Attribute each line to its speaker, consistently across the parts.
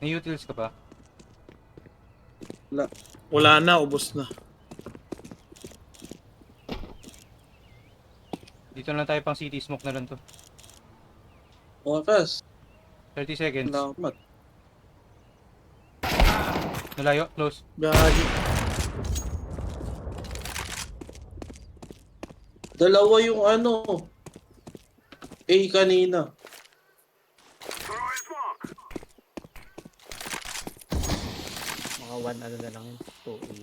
Speaker 1: May utils ka ba?
Speaker 2: Wala na, ubos na.
Speaker 1: Dito na lang tayo pang city smoke na lang to.
Speaker 3: Oras.
Speaker 1: 30 seconds.
Speaker 3: Salamat.
Speaker 1: Nalayo, close.
Speaker 2: Gagi.
Speaker 3: Dalawa yung ano. A kanina.
Speaker 4: Mga one ano na lang yun. 2A.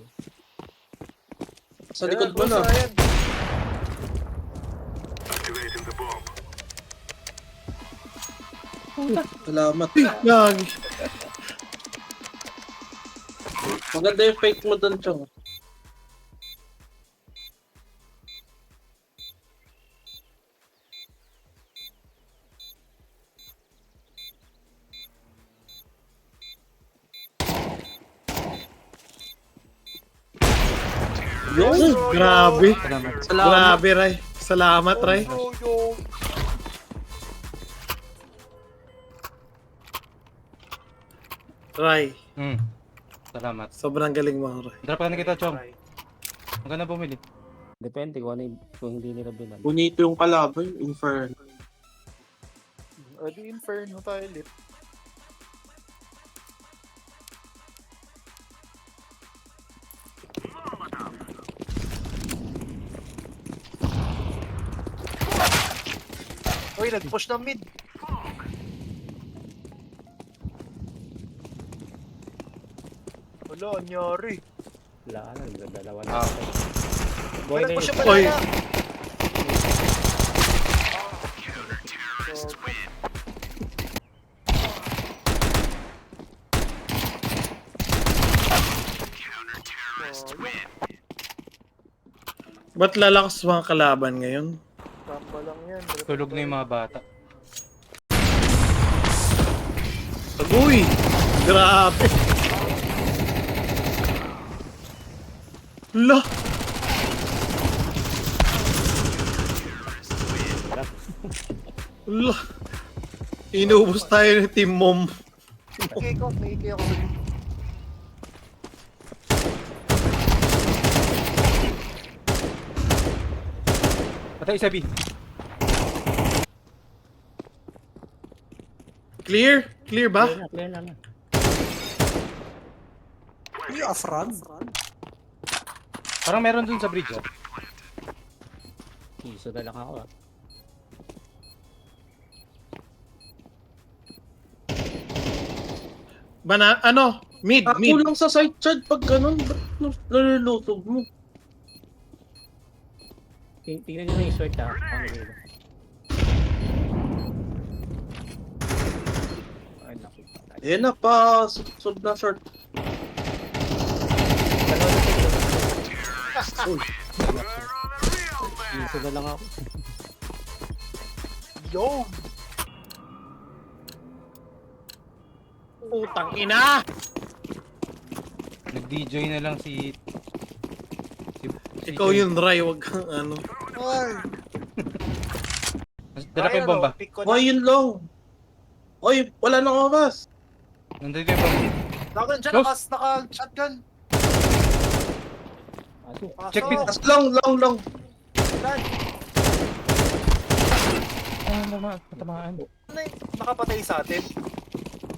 Speaker 3: Sa likod mo na. Salamat.
Speaker 2: Gagi.
Speaker 3: Maganda yung fake mo doon, Chong. Yun!
Speaker 2: Grabe.
Speaker 1: Salamat.
Speaker 3: Salamat.
Speaker 2: Grabe, Ray. Salamat, Ray.
Speaker 5: Yo, yo.
Speaker 2: Ray.
Speaker 1: Hmm. Salamat.
Speaker 2: Sobrang galing mo, Ray.
Speaker 1: Drop ka na kita, Chong.
Speaker 5: Try.
Speaker 1: Maganda bumili.
Speaker 4: Depende kung ano yung, kung hindi nila binan.
Speaker 3: Bonito yung kalaban, Inferno.
Speaker 5: O di Inferno tayo ulit. Uy, nag-push ng mid. Wala, anyari.
Speaker 4: Wala ka na, nagdadalawa na.
Speaker 1: Ah.
Speaker 4: Boy na
Speaker 5: nag-push
Speaker 4: yun.
Speaker 5: yung yun.
Speaker 2: Ba't lalakas mga kalaban ngayon?
Speaker 5: Tamba lang yan.
Speaker 1: Tulog na yung mga bata.
Speaker 2: Agoy! Grabe! La! La! Inubos tayo ni Team Mom.
Speaker 5: Okay, ko, may ikay ako.
Speaker 1: Patay isa B.
Speaker 2: Clear? Clear ba?
Speaker 4: Clear na, clear na. na.
Speaker 5: Uy, Afran?
Speaker 1: Parang meron dun sa bridge ah.
Speaker 4: Iso na lang ako ah.
Speaker 2: Bana, ano? Mid,
Speaker 3: Ako
Speaker 2: mid.
Speaker 3: lang sa side chart pag ganun, ba't nalulutog mo?
Speaker 4: Ting- Tingnan nyo na yung short ah. Ay, naku. patay.
Speaker 3: Ayan na pa, sub na short.
Speaker 4: Dalawa na sila. Uy. Na lang ako.
Speaker 5: Yo!
Speaker 2: Putang ina!
Speaker 1: Nag-DJ na lang si... si, si
Speaker 2: Ikaw yun, Ray. Wag kang ano.
Speaker 5: Ay!
Speaker 1: Dala ko yung bomba.
Speaker 5: Pick ko na.
Speaker 3: Hoy, yun long. Hoy, wala nang oras.
Speaker 1: Nandito yung bomba.
Speaker 5: Nakon dyan,
Speaker 1: Close.
Speaker 5: nakas, naka-shotgun.
Speaker 4: Aso.
Speaker 5: Pasok.
Speaker 1: Check mid.
Speaker 3: As long, long, long.
Speaker 5: Lan.
Speaker 1: Ay, naman. Matamaan.
Speaker 5: Ano yung nakapatay sa atin?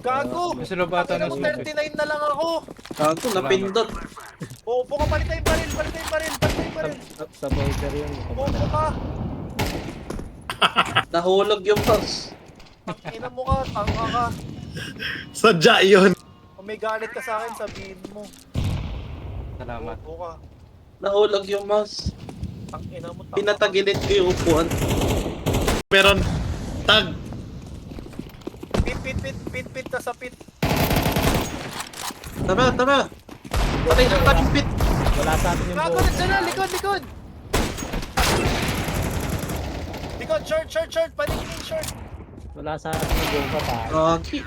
Speaker 5: Gago!
Speaker 1: Sa loob ata
Speaker 5: Ano
Speaker 1: ng
Speaker 5: mo,
Speaker 1: smoke eh.
Speaker 5: 39 na lang ako.
Speaker 3: Gago, napindot.
Speaker 5: Oo, buka palit tayong baril, palit tayong baril, palit tayong baril.
Speaker 4: Sa, sa border yun.
Speaker 5: Bobo ka.
Speaker 3: Nahulog yung boss.
Speaker 5: Ina mo ka, tanga ka.
Speaker 2: Sadya yun.
Speaker 5: Kung may galit ka sa akin, sabihin mo.
Speaker 1: Salamat.
Speaker 5: Bobo ka.
Speaker 3: Nahulog yung mouse.
Speaker 5: Ang ina mo, tanga ka.
Speaker 3: Pinatagilid ko yung upuan.
Speaker 2: Meron tag.
Speaker 5: Pit, pit, pit, pit, pit na sa pit.
Speaker 3: Tara, tara. Patay na tayong pit.
Speaker 4: Wala sa atin yung
Speaker 5: Gago,
Speaker 4: bomb.
Speaker 5: nandiyan na, likod, likod. Likod, short, short, short, paligid short.
Speaker 4: Wala sa atin yung bomb pa tayo.
Speaker 3: Gagi.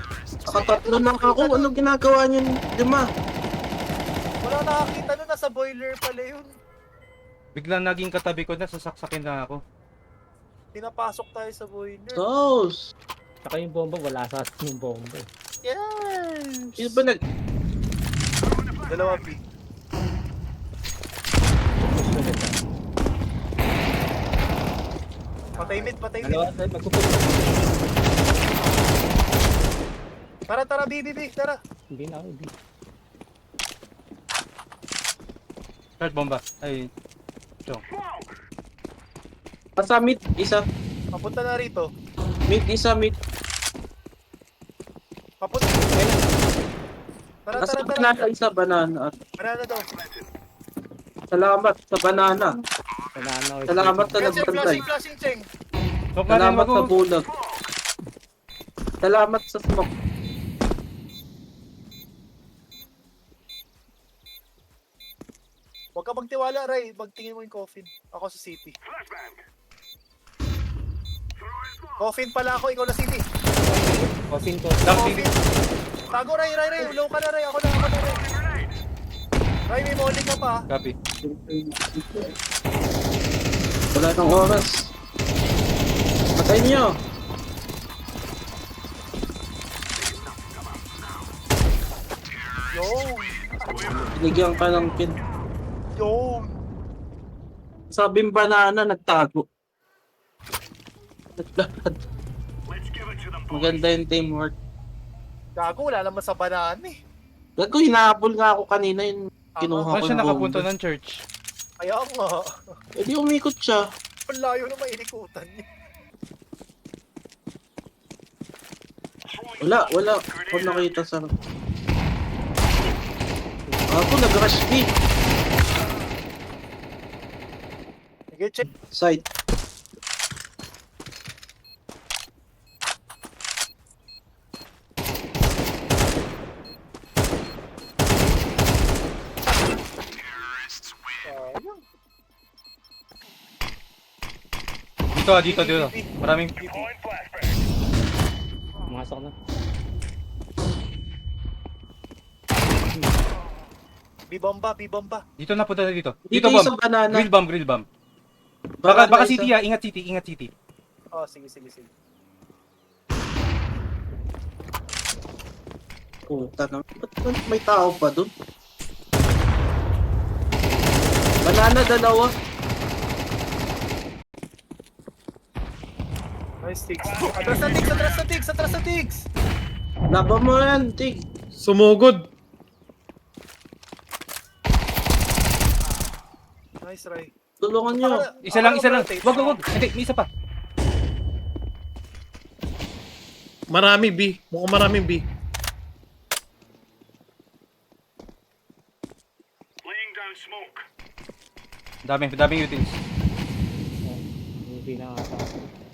Speaker 3: Nakatatlo na ako. Ano ginagawa niyo lima?
Speaker 5: Wala nakakita nun, nasa boiler pala yun.
Speaker 1: Biglang naging katabi ko na, sasaksakin na ako.
Speaker 5: Pinapasok tayo sa boiler.
Speaker 3: Sos.
Speaker 4: Saka yung bomba, wala sa atin yung bomba. eh.
Speaker 5: Yeah!
Speaker 3: Sino ba nag...
Speaker 5: Dalawa B. Patay mid, patay mid.
Speaker 4: Dalawa tayo, magpupunta.
Speaker 5: Tara, tara, B, B, B, tara.
Speaker 4: Hindi na ako, hindi.
Speaker 1: Start bomba. Ay,
Speaker 3: Nasa mid, isa.
Speaker 5: Papunta na rito.
Speaker 3: Mid, isa, mid.
Speaker 5: Papunta. Tara,
Speaker 3: Nasa
Speaker 5: tara, tara.
Speaker 3: banana, isa, banana.
Speaker 5: Banana daw.
Speaker 3: Salamat sa banana.
Speaker 4: Banana or
Speaker 3: Salamat sa
Speaker 5: Yan, Cheng,
Speaker 3: nagbantay.
Speaker 5: flashing, flashing, Cheng.
Speaker 3: Salamat sa
Speaker 1: mag
Speaker 3: bulag. Salamat sa smoke.
Speaker 5: Huwag ka magtiwala, Ray. Magtingin mo yung coffin. Ako sa city. Coffin pala ako, ikaw na city.
Speaker 4: Coffin ko.
Speaker 5: Coffin. Tago, Ray, Ray, Ray. Low ka na, Ray. Ako na, ako na, Ray. Ray, may molly ka pa.
Speaker 1: Copy.
Speaker 3: Wala nang oras. Patay niyo.
Speaker 5: Yo!
Speaker 3: Binigyan ka ng pin.
Speaker 5: Yo!
Speaker 3: Sabing banana, nagtago. Naglakad. Maganda yung teamwork.
Speaker 5: Gago, wala naman sa banana eh.
Speaker 3: Gago, hinahabol nga ako kanina yung kinuha
Speaker 1: Saan
Speaker 3: ko
Speaker 1: siya
Speaker 3: yung
Speaker 1: nakapunta ng church?
Speaker 5: Kaya nga.
Speaker 3: Eh di umikot siya.
Speaker 5: Ang layo na mainikutan niya.
Speaker 3: Wala, wala. Ako nakita sa... Ako, nag-rush B.
Speaker 5: Sige, check.
Speaker 3: Side.
Speaker 1: Dito, ah, dito, dito. Maraming...
Speaker 4: Pumasok na.
Speaker 5: B-bomba, B-bomba.
Speaker 1: Dito na punta na dito.
Speaker 3: Dito
Speaker 1: Dito
Speaker 3: yung
Speaker 1: bomb.
Speaker 3: sa banana.
Speaker 1: Bomb, grill bomb. Baka, baka city ah. Ingat city, ingat city.
Speaker 5: Oh, sige, sige, sige.
Speaker 3: Puta na. Ba't ba't may tao pa doon? Banana dalawa.
Speaker 5: Nice, Tigs. Atras na Tigs, atras na Tigs, atras na Tigs!
Speaker 3: Laban mo yan, Tig.
Speaker 2: Sumugod.
Speaker 5: Nice, Ray.
Speaker 3: Tulungan nyo.
Speaker 1: Isa lang, isa lang. Wag, wag, wag. Hindi, may isa pa.
Speaker 2: Marami B. Mukhang marami B.
Speaker 1: Dami, daming utils.
Speaker 4: Hindi na ata.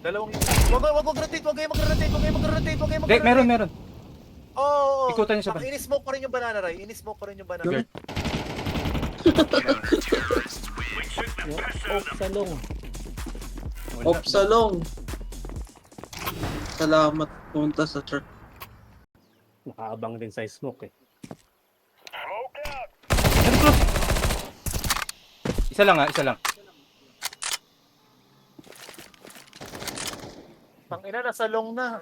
Speaker 5: Dalawang Wag, wag, wag rotate, wag kayo mag-rotate, wag kayo mag-rotate, wag kayo
Speaker 1: Hindi,
Speaker 5: mag-rotate.
Speaker 1: meron, meron.
Speaker 5: Oo, oo, oo.
Speaker 1: Ikutan niyo sa ban-
Speaker 5: Ini-smoke ko rin yung banana, Ray. Ini-smoke ko rin yung banana.
Speaker 1: Good.
Speaker 4: Yung oak sa long.
Speaker 1: Wala.
Speaker 3: Off sa long. Salamat punta sa church.
Speaker 4: Nakaabang din sa smoke eh.
Speaker 1: Isa lang ah, isa lang.
Speaker 5: Tang ina, nasa long na.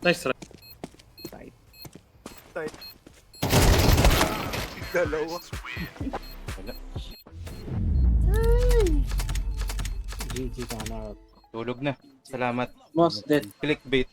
Speaker 2: Nice try.
Speaker 4: Tight.
Speaker 5: Dalawa.
Speaker 1: Wala.
Speaker 4: GG ka na.
Speaker 1: Tulog na. Salamat.
Speaker 3: Most dead.
Speaker 1: Clickbait.